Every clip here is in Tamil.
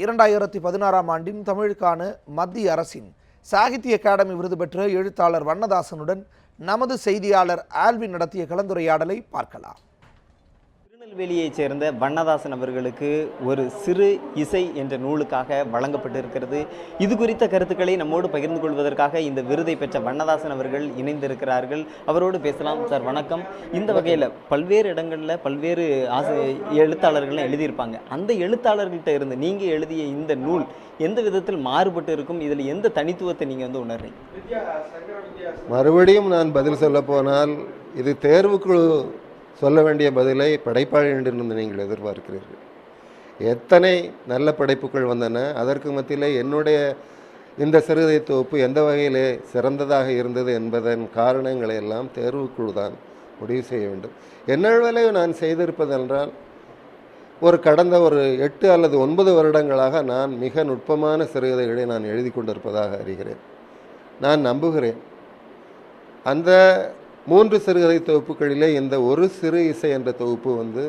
இரண்டாயிரத்தி பதினாறாம் ஆண்டின் தமிழுக்கான மத்திய அரசின் சாகித்ய அகாடமி விருது பெற்ற எழுத்தாளர் வண்ணதாசனுடன் நமது செய்தியாளர் ஆல்வின் நடத்திய கலந்துரையாடலை பார்க்கலாம். திருநெல்வேலியைச் சேர்ந்த வண்ணதாசன் அவர்களுக்கு ஒரு சிறு இசை என்ற நூலுக்காக வழங்கப்பட்டிருக்கிறது. இது குறித்த கருத்துக்களை நம்மோடு பகிர்ந்து கொள்வதற்காக இந்த விருதை பெற்ற வண்ணதாசன் அவர்கள் இணைந்திருக்கிறார்கள். அவரோடு பேசலாம். சார் வணக்கம். இந்த வகையில் பல்வேறு இடங்களில் பல்வேறு ஆசை எழுத்தாளர்கள்லாம் எழுதியிருப்பாங்க. அந்த எழுத்தாளர்கள்ட்ட இருந்து நீங்கள் எழுதிய இந்த நூல் எந்த விதத்தில் மாறுபட்டு இருக்கும்? இதில் எந்த தனித்துவத்தை நீங்கள் வந்து உணர்றீங்க? மறுபடியும் நான் பதில் சொல்ல போனால் இது தேர்வுக்குழு சொல்ல வேண்டிய பதிலை படைப்பாளிகளிடமிருந்து நீங்கள் எதிர்பார்க்கிறீர்கள். எத்தனை நல்ல படைப்புகள் வந்தன அதற்கு மத்தியிலே என்னுடைய இந்த சிறுதை தொகுப்பு எந்த வகையிலே சிறந்ததாக இருந்தது என்பதன் காரணங்களை எல்லாம் தேர்வுக்குழு தான் முடிவு செய்ய வேண்டும். என்னளவிலே நான் செய்திருப்பதென்றால் ஒரு கடந்த ஒரு எட்டு அல்லது ஒன்பது வருடங்களாக நான் மிக நுட்பமான சிறுகதைகளை நான் எழுதி கொண்டிருப்பதாக அறிகிறேன். நான் நம்புகிறேன். அந்த மூன்று சிறுகதை தொகுப்புகளிலே இந்த ஒரு சிறு இசை என்ற தொகுப்பு வந்து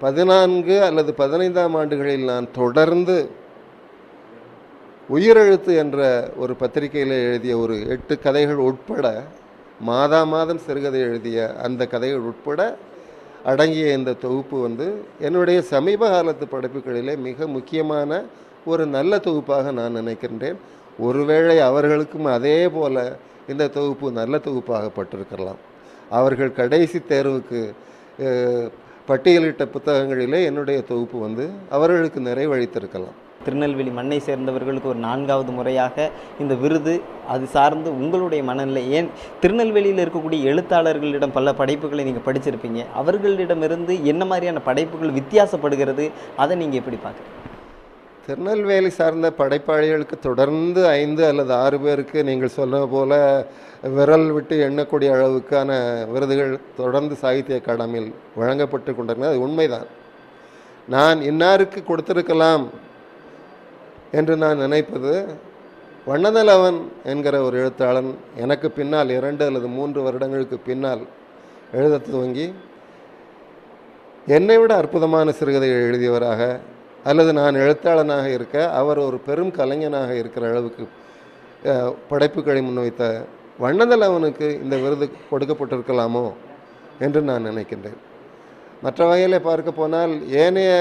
பதினான்கு அல்லது பதினைந்தாம் ஆண்டுகளில் நான் தொடர்ந்து உயிரெழுத்து என்ற ஒரு பத்திரிகையில் எழுதிய ஒரு எட்டு கதைகள் உட்பட மாதா மாதம் சிறுகதை எழுதிய அந்த கதைகள் உட்பட அடங்கிய இந்த தொகுப்பு வந்து என்னுடைய சமீப காலத்து படைப்புகளிலே மிக முக்கியமான ஒரு நல்ல தொகுப்பாக நான் நினைக்கின்றேன். ஒருவேளை அவர்களுக்கும் அதே போல இந்த தொகுப்பு நல்ல தொகுப்பாகப்பட்டிருக்கலாம். அவர்கள் கடைசி தேர்வுக்கு பட்டியலிட்ட புத்தகங்களிலே என்னுடைய தொகுப்பு வந்து அவர்களுக்கு நிறைவழித்திருக்கலாம் திருநெல்வேலி மண்ணை சேர்ந்தவர்களுக்கு ஒரு நான்காவது முறையாக இந்த விருது அது சார்ந்து உங்களுடைய மனநிலை. ஏன்? திருநெல்வேலியில் இருக்கக்கூடிய எழுத்தாளர்களிடம் பல படைப்புகளை நீங்கள் படிச்சிருப்பீங்க. அவர்களிடமிருந்து என்ன மாதிரியான படைப்புகள் வித்தியாசப்படுகிறது? அதை நீங்கள் எப்படி பார்க்குறீங்க? திருநெல்வேலி சார்ந்த படைப்பாளிகளுக்கு தொடர்ந்து ஐந்து அல்லது ஆறு பேருக்கு நீங்கள் சொன்ன போல விரல் விட்டு எண்ணக்கூடிய அளவுக்கான விருதுகள் தொடர்ந்து சாகித்ய அகாடமியில் வழங்கப்பட்டு கொண்டிருந்தது. அது உண்மைதான். நான் இன்னாருக்கு கொடுத்திருக்கலாம் என்று நான் நினைப்பது வண்ணதலவன் என்கிற ஒரு எழுத்தாளன் எனக்கு பின்னால் இரண்டு அல்லது மூன்று வருடங்களுக்கு பின்னால் எழுத துவங்கி என்னை விட அற்புதமான சிறுகதைகள் எழுதியவராக அல்லது நான் எழுத்தாளனாக இருக்க அவர் ஒரு பெரும் கலைஞனாக இருக்கிற அளவுக்கு படைப்புகளை முன்வைத்த வண்ணதலவனுக்கு இந்த விருது கொடுக்கப்பட்டிருக்கலாமோ என்று நான் நினைக்கின்றேன். மற்ற வகையில் பார்க்க போனால் ஏனைய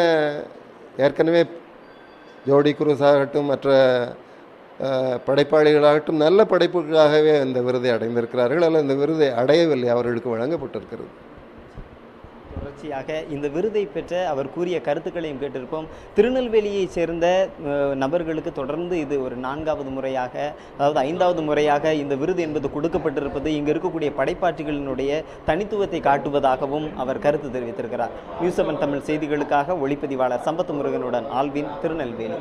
ஏற்கனவே ஜோடி குரூஸ் ஆகட்டும் மற்ற படைப்பாளிகளாகட்டும் நல்ல படைப்புகளாகவே இந்த விருதை அடைந்திருக்கிறார்கள். அல்லது இந்த விருதை அடையவில்லை அவர்களுக்கு வழங்கப்பட்டிருக்கிறது. தொடர்ச்சியாக இந்த விருதை பெற்ற அவர் கூறிய கருத்துக்களையும் கேட்டிருப்போம். திருநெல்வேலியைச் சேர்ந்த நபர்களுக்கு தொடர்ந்து இது ஒரு நான்காவது முறையாக அதாவது ஐந்தாவது முறையாக இந்த விருது என்பது கொடுக்கப்பட்டிருப்பது இங்கு இருக்கக்கூடிய படைப்பாற்றிகளினுடைய தனித்துவத்தை காட்டுவதாகவும் அவர் கருத்து தெரிவித்திருக்கிறார். நியூஸ் செவன் தமிழ் செய்திகளுக்காக ஒளிப்பதிவாளர் சம்பத் முருகனுடன் ஆல்வின் திருநெல்வேலி.